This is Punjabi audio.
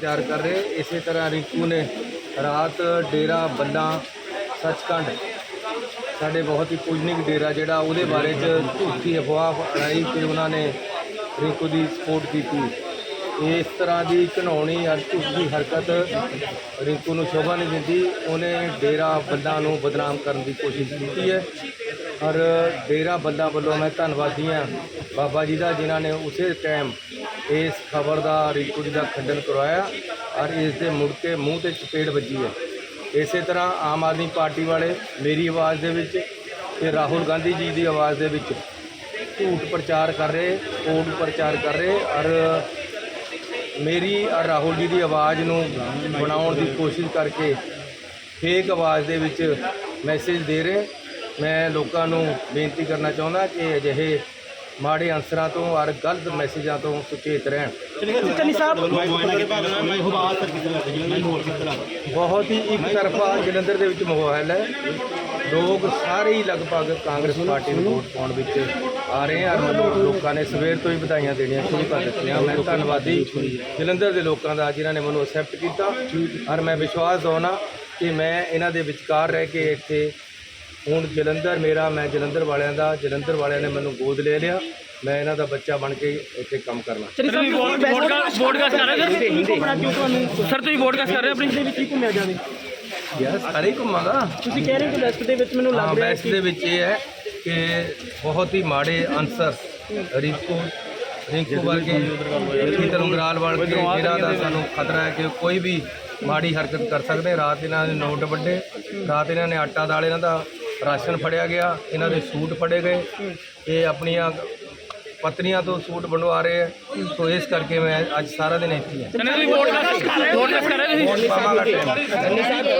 ਤਿਆਰ ਕਰ ਰਹੇ। ਇਸੇ ਤਰ੍ਹਾਂ ਰਿੰਕੂ ਨੇ ਰਾਤ ਡੇਰਾ, ਬੱਲਾ, ਸੱਚਖੰਡ, ਸਾਡੇ ਬਹੁਤ ਹੀ ਪੂਜਨਿਕ ਡੇਰਾ ਜਿਹੜਾ ਉਹਦੇ ਬਾਰੇ ਚ ਝੂਠੀ ਅਫਵਾਹ ਫੈਲਾਈ ਕਿ ਉਹਨਾਂ ਨੇ ਰਿੰਕੂ ਦੀ ਸਪੋਰਟ ਕੀਤੀ। ਇਸ ਤਰ੍ਹਾਂ ਦੀ ਘਿਨਾਉਣੀ ਅੱਜ ਦੀ ਹਰਕਤ ਰਿੰਕੂ ਨੂੰ ਸ਼ੋਭਾ ਨਹੀਂ ਦਿੰਦੀ। ਉਹਨੇ ਡੇਰਾ, ਬੱਲਾ ਨੂੰ ਬਦਨਾਮ ਕਰਨ ਦੀ ਕੋਸ਼ਿਸ਼ ਕੀਤੀ ਹੈ। ਔਰ ਡੇਰਾ ਬੱਲਾ ਵੱਲੋਂ ਮੈਂ ਧੰਨਵਾਦੀ ਹਾਂ ਬਾਬਾ ਜੀ ਦਾ ਜਿਨ੍ਹਾਂ ਨੇ ਉਸੇ ਟਾਈਮ ਇਸ ਖਬਰ ਦਾ, ਰਿੰਕੂ ਜੀ ਦਾ ਖੰਡਨ ਕਰਵਾਇਆ ਔਰ ਇਸ ਦੇ ਮੁੜ ਕੇ ਮੂੰਹ ਤੇ ਚਪੇੜ ਵੱਜੀ ਹੈ। ਇਸੇ ਤਰ੍ਹਾਂ ਆਮ ਆਦਮੀ ਪਾਰਟੀ ਵਾਲੇ ਮੇਰੀ ਆਵਾਜ਼ ਦੇ ਵਿੱਚ ਤੇ ਰਾਹੁਲ ਗਾਂਧੀ ਜੀ ਦੀ ਆਵਾਜ਼ ਦੇ ਵਿੱਚ ਝੂਠ ਪ੍ਰਚਾਰ ਕਰ ਰਹੇ, ਕੋਡ ਪ੍ਰਚਾਰ ਕਰ ਰਹੇ ਔਰ ਮੇਰੀ ਔਰ ਰਾਹੁਲ ਜੀ ਦੀ ਆਵਾਜ਼ ਨੂੰ ਬਣਾਉਣ ਦੀ ਕੋਸ਼ਿਸ਼ ਕਰਕੇ ਫੇਕ ਆਵਾਜ਼ ਦੇ ਵਿੱਚ ਮੈਸੇਜ ਦੇ ਰਹੇ। ਮੈਂ ਲੋਕਾਂ ਨੂੰ ਬੇਨਤੀ ਕਰਨਾ ਚਾਹੁੰਦਾ ਕਿ ਅਜਿਹੇ ਮਾੜੇ ਅੰਸਰਾਂ ਤੋਂ ਔਰ ਗਲਤ ਮੈਸੇਜਾਂ ਤੋਂ ਸੁਚੇਤ ਰਹਿਣ। ਚੰਨੀ ਸਾਹਿਬ ਬਹੁਤ ਹੀ ਇੱਕ ਤਰਫਾ ਜਲੰਧਰ ਦੇ ਵਿੱਚ ਮਾਹੌਲ ਹੈ। ਲੋਕ ਸਾਰੇ ਹੀ ਲਗਭਗ ਕਾਂਗਰਸ ਪਾਰਟੀ ਨੂੰ ਵੋਟ ਪਾਉਣ ਵਿੱਚ ਆ ਰਹੇ ਹਨ ਮੈਨੂੰ ਲੋਕਾਂ ਨੇ ਸਵੇਰ ਤੋਂ ਹੀ ਵਧਾਈਆਂ ਦੇਣੀਆਂ ਸ਼ੁਰੂ ਕਰ ਦਿੱਤੀਆਂ। ਮੈਂ ਧੰਨਵਾਦੀ ਜਲੰਧਰ ਦੇ ਲੋਕਾਂ ਦਾ ਜਿਨ੍ਹਾਂ ਨੇ ਮੈਨੂੰ ਅਸੈਪਟ ਕੀਤਾ। ਔਰ ਮੈਂ ਵਿਸ਼ਵਾਸ ਦਵਾਉਣਾ ਕਿ ਮੈਂ ਇਹਨਾਂ ਦੇ ਵਿਚਕਾਰ ਰਹਿ ਕੇ ਇੱਥੇ ਹੁਣ ਜਲੰਧਰ ਮੇਰਾ ਮੈਂ ਜਲੰਧਰ ਵਾਲਿਆਂ ਦਾ ਜਲੰਧਰ ਵਾਲਿਆਂ ਨੇ ਮੈਨੂੰ ਗੋਦ ਲੈ ਲਿਆ। ਮੈਂ ਇਹਨਾਂ ਦਾ ਬੱਚਾ ਬਣ ਕੇ ਇੱਥੇ ਕੰਮ ਕਰਨਾ। ਚੰਨੀ ਸਾਹਿਬ ਵੋਟਕਾਸਟ ਵੋਟਕਾਸਟ ਕਰ ਰਹੇ ਸਰ? ਹਿੰਦੀ ਕਿਉਂ ਤੁਹਾਨੂੰ? ਸਰ ਤੁਸੀਂ ਵੋਟਕਾਸਟ ਕਰ ਰਹੇ ਹੋ? ਆਪਣੀ ਦੇ ਵਿੱਚ ਹੀ ਘੁੰਮਿਆ ਜਾਵੇ ਯਾਰ ਸਾਰੇ ਘੁੰਮਾਂਗਾ। ਤੁਸੀਂ ਕਹਿ ਰਹੇ ਹੋ ਕਿ ਵੈਸਟ ਦੇ ਵਿੱਚ ਮੈਨੂੰ ਲੱਗ ਰਿਹਾ ਹੈ ਬੈਸਟ ਦੇ ਵਿੱਚ ਇਹ ਹੈ ਕਿ ਬਹੁਤ ਹੀ ਮਾੜੇ ਅਨਸਰ ਰਿੰਕੂ ਰਿੰਕੂ ਵਰਗੇ ਖੇਤਰ ਉਂਗਰਾਲ ਵਰਗੇ ਜਿਹੜਾ ਦਾ ਸਾਨੂੰ ਖਤਰਾ ਹੈ ਕਿ ਕੋਈ ਵੀ ਮਾੜੀ ਹਰਕਤ ਕਰ ਸਕਦੇ ਰਾਤ ਇਹਨਾਂ ਦੇ ਨੋਟ ਵੱਡੇ ਰਾਤ ਇਹਨਾਂ ਨੇ ਆਟਾ ਦਾਲ ਇਹਨਾਂ ਦਾ ਰਾਸ਼ਨ ਫੜਿਆ ਗਿਆ ਇਹਨਾਂ ਦੇ ਸੂਟ ਫੜੇ ਗਏ ਇਹ ਆਪਣੀਆਂ ਪਤਨੀਆਂ ਤੋਂ ਸੂਟ ਬਣਵਾ ਰਹੇ ਹੈ ਸੋ ਇਸ ਕਰਕੇ ਮੈਂ ਅੱਜ ਸਾਰਾ ਦਿਨ ਇੱਥੇ ਹੀ